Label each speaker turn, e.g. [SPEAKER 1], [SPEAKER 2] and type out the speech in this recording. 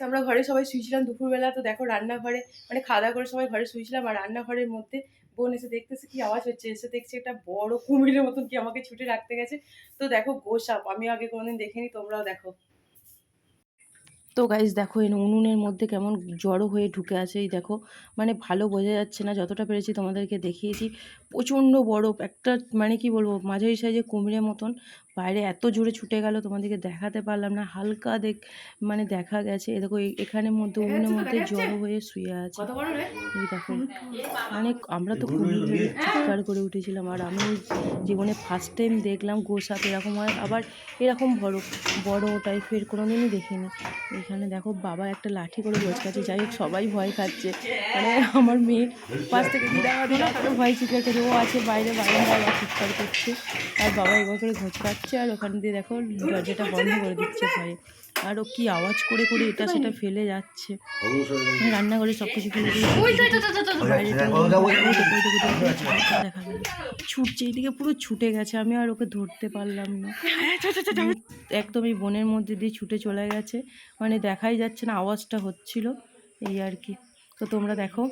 [SPEAKER 1] তো আমরা ঘরে সবাই শুয়েছিলাম, দুপুরবেলা তো দেখো রান্নাঘরে মানে খাওয়া করে সবাই ঘরে শুয়েছিলাম আর রান্নাঘরের মধ্যে বোন এসে দেখতেছে কি আওয়াজ হচ্ছে, এসে দেখছে একটা বড় কুমিরের মতন কি আমাকে ছুটে রাখতে গেছে। তো দেখো গোসাপ আমি আগে কোনোদিন দেখিনি, তোমরাও দেখো। তো গাইজ দেখো এই উনুনের মধ্যে কেমন জড়ো হয়ে ঢুকে আছে এই দেখো। মানে ভালো বোঝা যাচ্ছে না যতটা পেরেছি তোমাদেরকে দেখিয়েছি। প্রচণ্ড বড় একটা মানে কি বলব মাঝারি সাইজে কুমিরের মতন। বাইরে এত জোরে ছুটে গেল তোমাদেরকে দেখাতে পারলাম না। হালকা দেখ মানে দেখা গেছে। এ দেখো এখানের মধ্যে উনুনের মধ্যে জড়ো হয়ে শুয়ে আছে।
[SPEAKER 2] হ্যাঁ।
[SPEAKER 1] এই দেখো মানে আমরা তো খুবই চিৎকার করে উঠেছিলাম আর আমি জীবনে ফার্স্ট টাইম দেখলাম গোসাপ এরকম হয় আবার এরকম বড় বড় টাইপের কোনো দিনই দেখিনি। এখানে দেখো বাবা একটা লাঠি করে খাচ্ছে যাই হোক সবাই ভয় খাচ্ছে। মানে আমার মেয়ে পাশ থেকে ভয় চিৎকার করছে ও আছে বাইরে বাইরে বাবা চিৎকার করছে। আর বাবা এবার করে ঘোচকাচ্ছে আর ওখান দিয়ে দেখো দরজাটা বন্ধ করে দিচ্ছে ভয়ে। আর ও কি আওয়াজ করে করে এটা সেটা ফেলে যাচ্ছে। মানে রান্নাঘরে সব কিছু ফেলে দেখা গেল। ছুটছে এইদিকে পুরো ছুটে গেছে। আমি আর ওকে ধরতে পারলাম না। একদম এই বনের মধ্যে দিয়ে ছুটে চলে গেছে। মানে দেখাই যাচ্ছে না আওয়াজটা হচ্ছিল। এই আর কি। তো তোমরা দেখো।